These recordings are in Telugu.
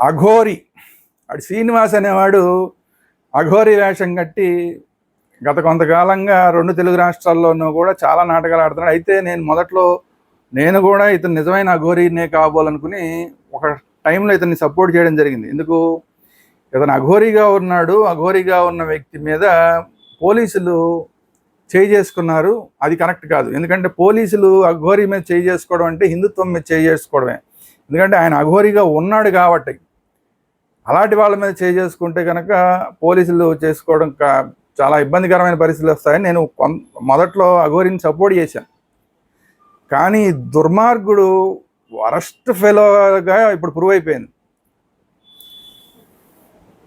అఘోరి. అటు శ్రీనివాస్ అనేవాడు అఘోరి వేషం కట్టి గత కొంతకాలంగా రెండు తెలుగు రాష్ట్రాల్లోనూ కూడా చాలా నాటకాలు ఆడుతున్నాడు. అయితే నేను మొదట్లో నేను కూడా ఇతను నిజమైన అఘోరీనే కాబోలనుకుని ఒక టైంలో ఇతన్ని సపోర్ట్ చేయడం జరిగింది. ఎందుకు? ఇతను అఘోరీగా ఉన్నాడు. అఘోరీగా ఉన్న వ్యక్తి మీద పోలీసులు చేయి చేసుకున్నారు. అది కరెక్ట్ కాదు. ఎందుకంటే పోలీసులు అఘోరీ మీద చేయి చేసుకోవడం అంటే హిందుత్వం మీద చేయి చేసుకోవడమే. ఎందుకంటే ఆయన అఘోరీగా ఉన్నాడు కాబట్టి అలాంటి వాళ్ళ మీద చేసుకుంటే కనుక పోలీసులు చేసుకోవడం కా- చాలా ఇబ్బందికరమైన పరిస్థితులు వస్తాయని నేను మొదట్లో అఘోరిని సపోర్ట్ చేశాను. కానీ దుర్మార్గుడు వరస్ట్ ఫెలోగా ఇప్పుడు ప్రూవ్ అయిపోయింది.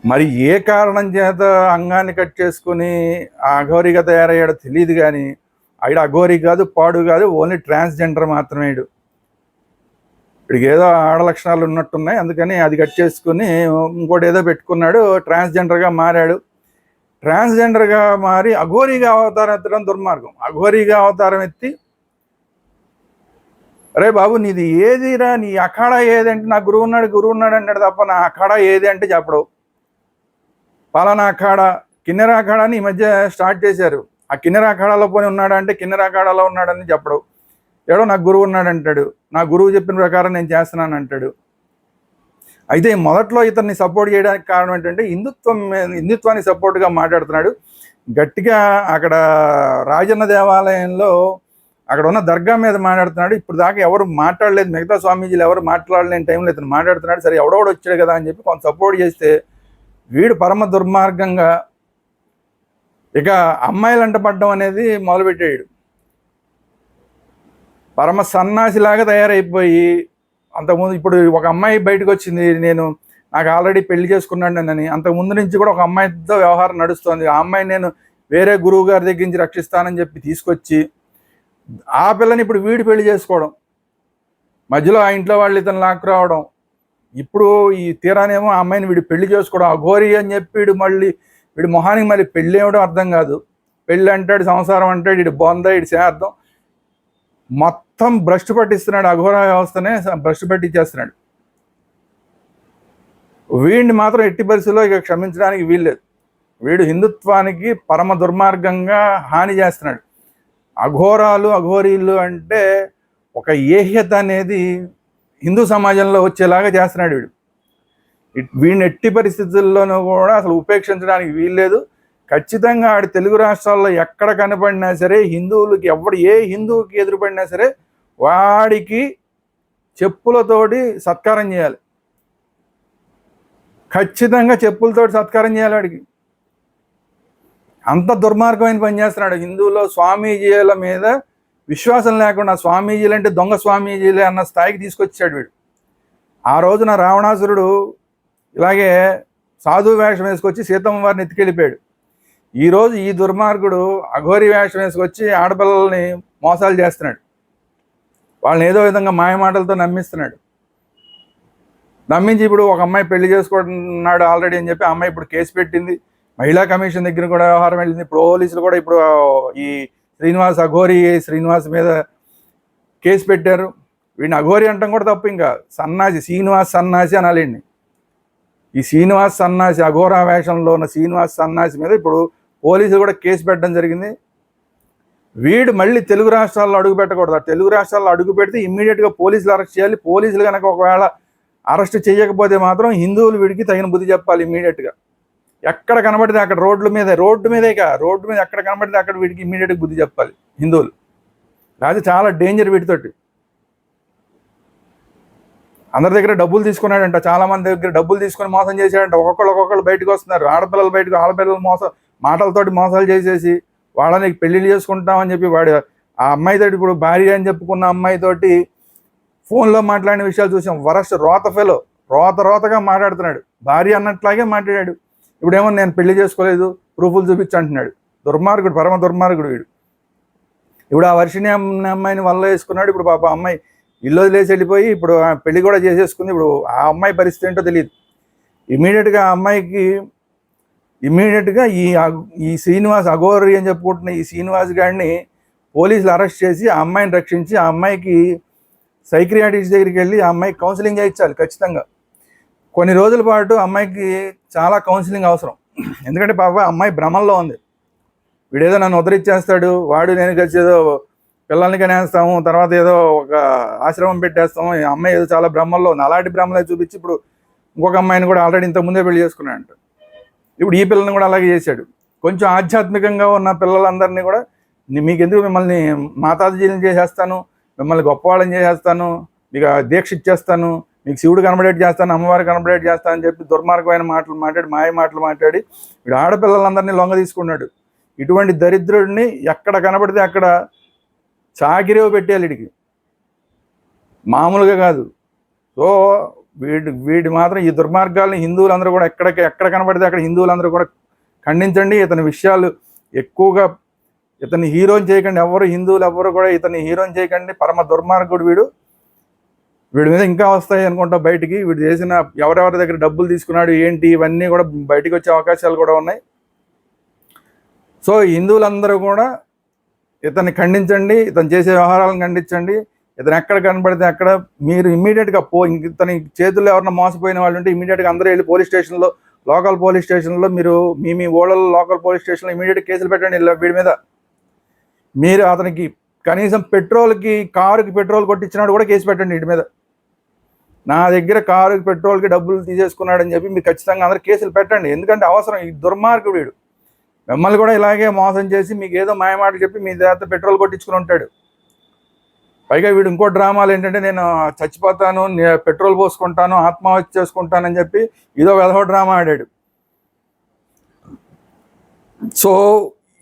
మరి ఏ కారణం చేత అంగాన్ని కట్ చేసుకుని ఆ అఘోరిగా తయారయ్యాడో తెలియదు కానీ ఆవిడ అఘోరి కాదు పాడు కాదు ఓన్లీ ట్రాన్స్జెండర్ మాత్రమేడు వీడికి ఏదో ఆడ లక్షణాలు ఉన్నట్టున్నాయి. అందుకని అది కట్ చేసుకుని ఇంకోటి ఏదో పెట్టుకున్నాడు. ట్రాన్స్జెండర్గా మారాడు. ట్రాన్స్జెండర్గా మారి అఘోరిగా అవతారం ఎత్తడం దుర్మార్గం. అఘోరిగా అవతారం ఎత్తి అరే బాబు నీది ఏదిరా నీ అఖాడ ఏదంటే నా గురువు ఉన్నాడు గురువు ఉన్నాడు అంటాడు తప్ప నా అఖాడ ఏది అంటే చెప్పడు. పలానా అఖాడ కిన్నెర అఖాడాని ఈ మధ్య స్టార్ట్ చేశారు. ఆ కిన్నెర అఖాడాలో పోని ఉన్నాడా అంటే కిన్నెర అఖాడాలో ఉన్నాడని చెప్పడు. ఏడో నాకు గురువు ఉన్నాడు అంటాడు. నా గురువు చెప్పిన ప్రకారం నేను చేస్తున్నాను అంటాడు. అయితే మొదట్లో ఇతన్ని సపోర్ట్ చేయడానికి కారణం ఏంటంటే హిందుత్వం మీద- సపోర్ట్గా మాట్లాడుతున్నాడు. గట్టిగా అక్కడ రాజన్న దేవాలయంలో అక్కడ ఉన్న దర్గా మీద మాట్లాడుతున్నాడు. ఇప్పుడు దాకా ఎవరు మాట్లాడలేదు మిగతా స్వామీజీలు ఎవరు మాట్లాడలేని టైంలో ఇతను మాట్లాడుతున్నాడు. సరే ఎవడోడు వచ్చాడు కదా అని చెప్పి కొంత సపోర్ట్ చేస్తే వీడు పరమ దుర్మార్గంగా ఇక అమ్మాయిలు అంట పడ్డం అనేది మొదలుపెట్టాడు. పరమ సన్నాసిలాగా తయారైపోయి అంతకుముందు ఇప్పుడు ఒక అమ్మాయి బయటకు వచ్చింది నేను నాకు ఆల్రెడీ పెళ్ళి చేసుకున్నాను అని అంతకు ముందు నుంచి కూడా ఒక అమ్మాయితో వ్యవహారం నడుస్తుంది. ఆ అమ్మాయి నేను వేరే గురువు గారి దగ్గర నుంచి రక్షిస్తానని చెప్పి తీసుకొచ్చి ఆ పిల్లని ఇప్పుడు వీడి పెళ్ళి చేసుకోవడం మధ్యలో ఆ ఇంట్లో వాళ్ళు ఇతను లాక్కు రావడం ఇప్పుడు ఈ తీరానేమో ఆ అమ్మాయిని వీడు పెళ్ళి చేసుకోవడం అఘోరి అని చెప్పి వీడు మళ్ళీ వీడి మొహానికి మళ్ళీ పెళ్ళి ఏమిటో అర్థం కాదు. పెళ్ళి అంటాడు సంసారం అంటాడు వీడు బొంద వీడి శార్థం. మొత్తం మొత్తం భ్రష్టు పట్టిస్తున్నాడు అఘోర వ్యవస్థనే భ్రష్టు పట్టించేస్తున్నాడు. వీడిని మాత్రం ఎట్టి పరిస్థితుల్లో ఇక క్షమించడానికి వీల్లేదు. వీడు హిందుత్వానికి పరమ దుర్మార్గంగా హాని చేస్తున్నాడు. అఘోరాలు అఘోరీలు అంటే ఒక ఏహ్యత అనేది హిందూ సమాజంలో వచ్చేలాగా చేస్తున్నాడు వీడు. వీడిని ఎట్టి పరిస్థితుల్లోనూ కూడా అసలు ఉపేక్షించడానికి వీల్లేదు. ఖచ్చితంగా ఆడి తెలుగు రాష్ట్రాల్లో ఎక్కడ కనపడినా సరే హిందువులకి ఎవడు ఏ హిందువుకి ఎదురుపడినా సరే వాడికి చెప్పులతోటి సత్కారం చేయాలి. ఖచ్చితంగా చెప్పులతోటి సత్కారం చేయాలి వాడికి. అంత దుర్మార్గమైన పని చేస్తున్నాడు. హిందువులో స్వామీజీల మీద విశ్వాసం లేకుండా స్వామీజీలు అంటే దొంగ స్వామీజీలే అన్న స్థాయికి తీసుకొచ్చాడు వీడు. ఆ రోజున రావణాసురుడు ఇలాగే సాధు వేషం వేసుకొచ్చి సీతమ్మ వారిని ఎత్తుకెళ్ళిపోయాడు. ఈరోజు ఈ దుర్మార్గుడు అఘోరి వేషం వేసుకొచ్చి ఆడపిల్లల్ని మోసాలు చేస్తున్నాడు. వాళ్ళని ఏదో విధంగా మాయమాటలతో నమ్మిస్తున్నాడు. నమ్మించి ఇప్పుడు ఒక అమ్మాయి పెళ్ళి చేసుకుంటున్నాడు ఆల్రెడీ అని చెప్పి అమ్మాయి ఇప్పుడు కేసు పెట్టింది. మహిళా కమిషన్ దగ్గర కూడా వ్యవహారం వెళ్ళింది. ఇప్పుడు పోలీసులు కూడా ఇప్పుడు ఈ శ్రీనివాస్ అఘోరి శ్రీనివాస్ మీద కేసు పెట్టారు. వీడిని అఘోరి అంటాం కూడా తప్పు ఇంకా. సన్నాసి శ్రీనివాస్ సన్నాసి అనాలండి ఈ శ్రీనివాస్ సన్నాసి అఘోరా వేషంలో ఉన్న శ్రీనివాస్ సన్నాసి మీద ఇప్పుడు పోలీసులు కూడా కేసు పెట్టడం జరిగింది. వీడు మళ్ళీ తెలుగు రాష్ట్రాల్లో అడుగు పెట్టకూడదు. తెలుగు రాష్ట్రాల్లో అడుగు పెడితే ఇమ్మీడియట్గా పోలీసులు అరెస్ట్ చేయాలి. పోలీసులు కనుక ఒకవేళ అరెస్ట్ చేయకపోతే మాత్రం హిందువులు వీడికి తగిన బుద్ధి చెప్పాలి ఇమ్మీడియట్గా ఎక్కడ కనబడితే అక్కడ రోడ్ల మీద రోడ్డు మీదే కా రోడ్డు మీద ఎక్కడ కనబడితే అక్కడ వీడికి ఇమ్మీడియట్గా బుద్ధి చెప్పాలి హిందువులు. రాజు చాలా డేంజర్ వీటితోటి. అందరి దగ్గర డబ్బులు తీసుకున్నాడంట చాలా మంది దగ్గర డబ్బులు తీసుకొని మోసం చేశాడంట. ఒక్కొక్కళ్ళు ఒక్కొక్కళ్ళు బయటకు వస్తున్నారు. ఆడపిల్లలు బయటకు ఆడపిల్లలు మోసం మాటలతోటి మోసాలు చేసేసి వాళ్ళని పెళ్ళిళ్ళు చేసుకుంటామని చెప్పి వాడు ఆ అమ్మాయితోటి ఇప్పుడు భార్య అని చెప్పుకున్న అమ్మాయితోటి ఫోన్లో మాట్లాడిన విషయాలు చూసాం. వరస్ట్ రోత ఫెలో రోత రోతగా మాట్లాడుతున్నాడు. భార్య అన్నట్లాగే మాట్లాడాడు. ఇప్పుడేమో నేను పెళ్ళి చేసుకోలేదు ప్రూఫ్లు చూపించు అంటున్నాడు దుర్మార్గుడు పరమ దుర్మార్గుడు వీడు. ఇప్పుడు ఆ వర్షిని అమ్మాయిని వల్ల వేసుకున్నాడు. ఇప్పుడు పాప అమ్మాయి ఇల్లు వదిలేసి వెళ్ళిపోయి ఇప్పుడు ఆ పెళ్ళి కూడా చేసేసుకుంది. ఇప్పుడు ఆ అమ్మాయి పరిస్థితి ఏంటో తెలియదు. ఇమీడియట్గా ఆ అమ్మాయికి ఇమీడియట్గా ఈ ఈ శ్రీనివాస్ అఘోరి అని చెప్పుకుంటున్న ఈ శ్రీనివాస్ గారిని పోలీసులు అరెస్ట్ చేసి ఆ అమ్మాయిని రక్షించి ఆ అమ్మాయికి సైక్రియాటిస్ట్ దగ్గరికి వెళ్ళి ఆ అమ్మాయికి కౌన్సిలింగ్ చేయించాలి ఖచ్చితంగా. కొన్ని రోజుల పాటు అమ్మాయికి చాలా కౌన్సిలింగ్ అవసరం. ఎందుకంటే పాప అమ్మాయి భ్రమంలో ఉంది. వీడేదో నన్ను ఉదరిచ్చేస్తాడు వాడు నేను కలిసి ఏదో పిల్లల్ని కనేస్తాము తర్వాత ఏదో ఒక ఆశ్రమం పెట్టేస్తాము ఈ అమ్మాయి ఏదో చాలా భ్రమల్లో ఉంది. అలాంటి భ్రమలే చూపించి ఇప్పుడు ఇంకొక అమ్మాయిని కూడా ఆల్రెడీ ఇంత ముందే పెళ్ళి చేసుకున్నాడు ఇప్పుడు ఈ పిల్లని కూడా అలాగే చేశాడు. కొంచెం ఆధ్యాత్మికంగా ఉన్న పిల్లలందరినీ కూడా మీకెందుకు మీకు ఎందుకు మిమ్మల్ని మాతాజీలను చేసేస్తాను మిమ్మల్ని గొప్పవాళ్ళని చేసేస్తాను మీకు దీక్ష ఇచ్చేస్తాను మీకు శివుడు కనబడేట్ చేస్తాను అమ్మవారు కనబడేట్ చేస్తాను అని చెప్పి దుర్మార్గమైన మాటలు మాట్లాడి మాయ మాటలు మాట్లాడి వీడు ఆడపిల్లలందరినీ లొంగ తీసుకున్నాడు. ఇటువంటి దరిద్రుడిని ఎక్కడ కనబడితే అక్కడ చాకిరేవు పెట్టేయాలి వీడికి. మామూలుగా కాదు. సో వీడి వీడి మాత్రం ఈ దుర్మార్గాల్ని హిందువులందరూ కూడా ఎక్కడ ఎక్కడ కనబడితే అక్కడ హిందువులందరూ కూడా ఖండించండి. ఇతని విషయాలు ఎక్కువగా ఇతని హీరోని చేయకండి. ఎవరు హిందువులు ఎవరు కూడా ఇతని హీరోని చేయకండి. పరమ దుర్మార్గుడు వీడు. వీడి మీద ఇంకా వస్తాయి అనుకుంటా బయటికి. వీడు చేసిన ఎవరెవరి దగ్గర డబ్బులు తీసుకున్నాడు ఏంటి ఇవన్నీ కూడా బయటికి వచ్చే అవకాశాలు కూడా ఉన్నాయి. సో హిందువులందరూ కూడా ఇతన్ని ఖండించండి. ఇతను చేసే వ్యవహారాలను ఖండించండి. ఇతను ఎక్కడ కనబడితే అక్కడ మీరు ఇమ్మీడియట్గా పో ఇతని చేతుల్లో ఎవరన్నా మోసపోయిన వాళ్ళు ఉంటే ఇమీడియట్గా అందరూ వెళ్ళి పోలీస్ స్టేషన్లో లోకల్ పోలీస్ స్టేషన్లో మీరు మీ మీ ఓళ్ళలో లోకల్ పోలీస్ స్టేషన్లో ఇమీడియట్ కేసులు పెట్టండి వీడి మీద. మీరు అతనికి కనీసం పెట్రోల్కి కారుకి పెట్రోల్ కొట్టించినాడు కూడా కేసు పెట్టండి వీడి మీద. నా దగ్గర కారుకి పెట్రోల్కి డబ్బులు తీసేసుకున్నాడని చెప్పి మీరు ఖచ్చితంగా అందరు కేసులు పెట్టండి. ఎందుకంటే అవసరం ఈ దుర్మార్గుడు వీడు. మిమ్మల్ని కూడా ఇలాగే మోసం చేసి మీకు ఏదో మాయమాటలు చెప్పి మీ దగ్గర పెట్రోల్ కొట్టించుకుని ఉంటాడు. పైగా వీడు ఇంకో డ్రామాలు ఏంటంటే నేను చచ్చిపోతాను పెట్రోల్ పోసుకుంటాను ఆత్మహత్య చేసుకుంటానని చెప్పి ఇదో వెధవ డ్రామా ఆడాడు. సో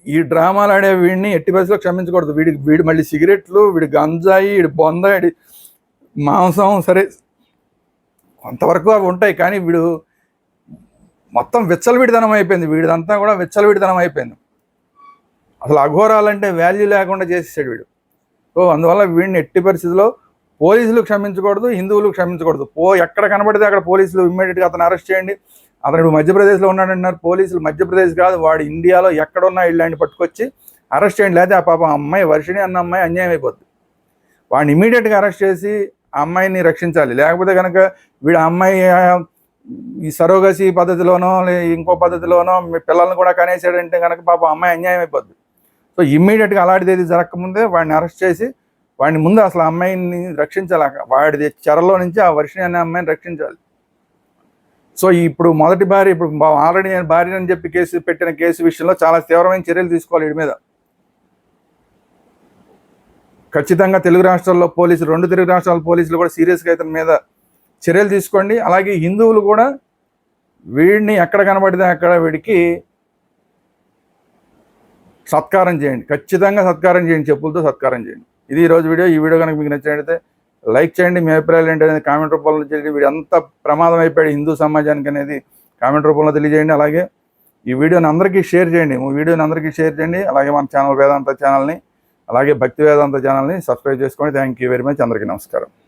ఈ డ్రామాలు ఆడే వీడిని ఎట్టి పరిస్థితుల్లో క్షమించకూడదు. వీడి వీడు మళ్ళీ సిగరెట్లు వీడి గంజాయి వీడి బొంద వీడి మాంసం సరే కొంతవరకు అవి ఉంటాయి కానీ వీడు మొత్తం విచ్చలవిడితనం అయిపోయింది. వీడిదంతా కూడా విచ్చలవిడితనం అయిపోయింది. అసలు అఘోరాలంటే వాల్యూ లేకుండా చేసేసాడు వీడు. సో అందువల్ల వీడిని ఎట్టి పరిస్థితిలో పోలీసులు క్షమించకూడదు హిందువులు క్షమించకూడదు. పో ఎక్కడ కనబడితే అక్కడ పోలీసులు ఇమ్మీడియట్గా అతను అరెస్ట్ చేయండి. అతను మధ్యప్రదేశ్లో ఉన్నాడంటున్నారు పోలీసులు మధ్యప్రదేశ్ కాదు వాడు ఇండియాలో ఎక్కడున్నా ఇళ్ళని పట్టుకొచ్చి అరెస్ట్ చేయండి. లేదా ఆ పాప అమ్మాయి వర్షిణి అన్న అమ్మాయి అన్యాయం అయిపోద్ది. వాడిని ఇమీడియట్గా అరెస్ట్ చేసి ఆ అమ్మాయిని రక్షించాలి. లేకపోతే కనుక వీడు అమ్మాయి ఈ సరోగసి పద్ధతిలోనో లే ఇంకో పద్ధతిలోనో మీ పిల్లల్ని కూడా కనేసాడంటే కనుక పాప అమ్మాయి అన్యాయం అయిపోద్ది. సో ఇమ్మీడియట్గా అలాంటిది ఏది జరగకముందే వాడిని అరెస్ట్ చేసి వాడిని ముందు అసలు ఆ అమ్మాయిని రక్షించాలి. వాడి చెరలో నుంచి ఆ వర్షిణి అనే అమ్మాయిని రక్షించాలి. సో ఇప్పుడు మొదటి భార్య ఇప్పుడు ఆల్రెడీ నేను భార్య అని చెప్పి కేసు పెట్టిన కేసు విషయంలో చాలా తీవ్రమైన చర్యలు తీసుకోవాలి వీడి మీద. ఖచ్చితంగా తెలుగు రాష్ట్రాల్లో పోలీసులు రెండు తెలుగు రాష్ట్రాల పోలీసులు కూడా సీరియస్గా ఇతని మీద చర్యలు తీసుకోండి. అలాగే హిందువులు కూడా వీడిని ఎక్కడ కనబడితే అక్కడ వీడికి సత్కారం చేయండి. ఖచ్చితంగా సత్కారం చేయండి. చెప్పులతో సత్కారం చేయండి. ఇది ఈరోజు రోజు వీడియో. ఈ వీడియో కనుక మీకు నచ్చినట్లయితే లైక్ చేయండి. మీ అభిప్రాయాలు ఏంటనేది కామెంట్ రూపంలో చేయండి వీడు ఎంత ప్రమాదం అయిపోయాడు హిందూ సమాజానికి అనేది కామెంట్ రూపంలో తెలియజేయండి. అలాగే ఈ వీడియోని అందరికీ షేర్ చేయండి. ఈ వీడియోని అందరికీ షేర్ చేయండి. అలాగే మన ఛానల్ వేదాంత ఛానల్ని అలాగే భక్తి వేదాంత ఛానల్ని సబ్స్క్రైబ్ చేసుకోండి థ్యాంక్ యూ వెరీ మచ్. అందరికీ నమస్కారం.